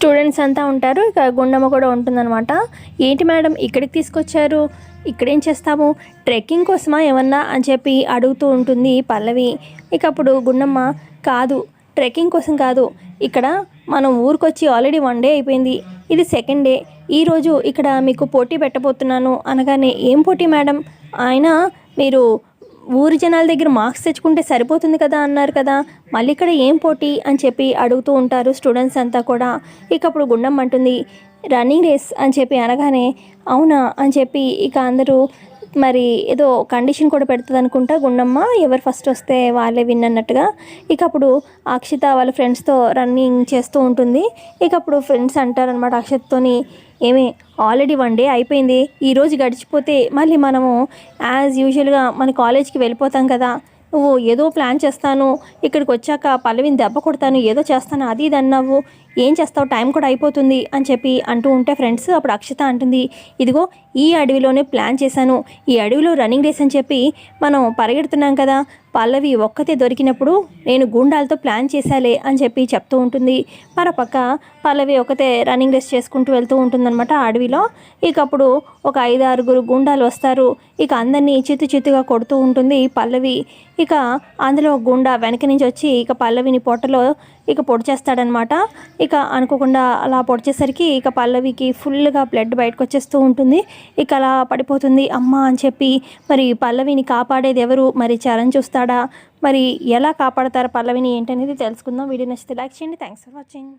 Students అంతా ఉంటారు. ఇక గుండమ్మ కూడా ఉంటుందన్నమాట. ఏంటి మేడం ఇక్కడికి తీసుకొచ్చారు? ఇక్కడేం చేస్తాము? ట్రెక్కింగ్ కోసమా ఏమన్నా అని చెప్పి అడుగుతూ ఉంటుంది పల్లవి. ఇక అప్పుడు గుండమ్మ కాదు ట్రెక్కింగ్ కోసం కాదు. ఇక్కడ మనం ఊరికొచ్చి ఆల్రెడీ వన్ డే అయిపోయింది. ఇది సెకండ్ డే ఈరోజు ఇక్కడ మీకు పోటీ పెట్టబోతున్నాను అనగానే ఏం పోటీ మేడం? ఆయన మీరు ఊరి జనాల దగ్గర మార్క్స్ తెచ్చుకుంటే సరిపోతుంది కదా అన్నారు కదా. మళ్ళీ ఇక్కడ ఏం పోటీ అని చెప్పి అడుగుతూ ఉంటారు స్టూడెంట్స్ అంతా కూడా. ఇక అప్పుడు గుండం అంటుంది రన్నింగ్ రేస్ అని చెప్పి అనగానే అవునా అని చెప్పి ఇక అందరూ మరి ఏదో కండిషన్ కూడా పెడుతుంది అనుకుంటా గుండమ్మ. ఎవరు ఫస్ట్ వస్తే వాళ్ళే విన్ అన్నట్టుగా. ఇక అప్పుడు అక్షిత వాళ్ళ ఫ్రెండ్స్తో రన్నింగ్ చేస్తూ ఉంటుంది. ఇక అప్పుడు ఫ్రెండ్స్ అంటారనమాట అక్షిత్తోని ఏమి ఆల్రెడీ వన్ డే అయిపోయింది. ఈరోజు గడిచిపోతే మళ్ళీ మనము యాజ్ యూజువల్గా మన కాలేజ్కి వెళ్ళిపోతాం కదా. నువ్వు ఏదో ప్లాన్ చేస్తాను. ఇక్కడికి వచ్చాక పల్లవిని దెబ్బ కొడతాను. ఏదో చేస్తాను. అది ఇది అన్నావు. ఏం చేస్తావు? టైం కూడా అయిపోతుంది అని చెప్పి అంటూ ఉంటే ఫ్రెండ్స్ అప్పుడు అక్షిత అంటుంది ఇదిగో ఈ అడవిలోనే ప్లాన్ చేశాను. ఈ అడవిలో రన్నింగ్ రేస్ అని చెప్పి మనం పరిగెడుతున్నాం కదా. పల్లవి ఒక్కతే దొరికినప్పుడు నేను గుండాలతో ప్లాన్ చేశాలే అని చెప్పి చెప్తూ ఉంటుంది. మరోపక్క పల్లవి ఒకతే రన్నింగ్ రేస్ చేసుకుంటూ వెళ్తూ ఉంటుందన్నమాట అడవిలో. ఇక అప్పుడు ఒక ఐదు ఆరుగురు గుండాలు వస్తారు. ఇక అందరినీ చిత్తు చిత్తుగా కొడుతూ ఉంటుంది పల్లవి. ఇక అందులో గుండా వెనక నుంచి వచ్చి ఇక పల్లవిని పొట్టలో ఇక పొడి చేస్తాడనమాట. ఇక అనుకోకుండా అలా పొడిచేసరికి ఇక పల్లవికి ఫుల్గా బ్లడ్ బయటకు వచ్చేస్తూ ఉంటుంది. ఇక అలా పడిపోతుంది. అమ్మ అని చెప్పి మరి పల్లవిని కాపాడేది ఎవరు? మరి చరణ్ చూస్తాడా? మరి ఎలా కాపాడతారు పల్లవిని ఏంటనేది తెలుసుకుందాం. వీడియో నచ్చితే లైక్ చేయండి. Thanks for watching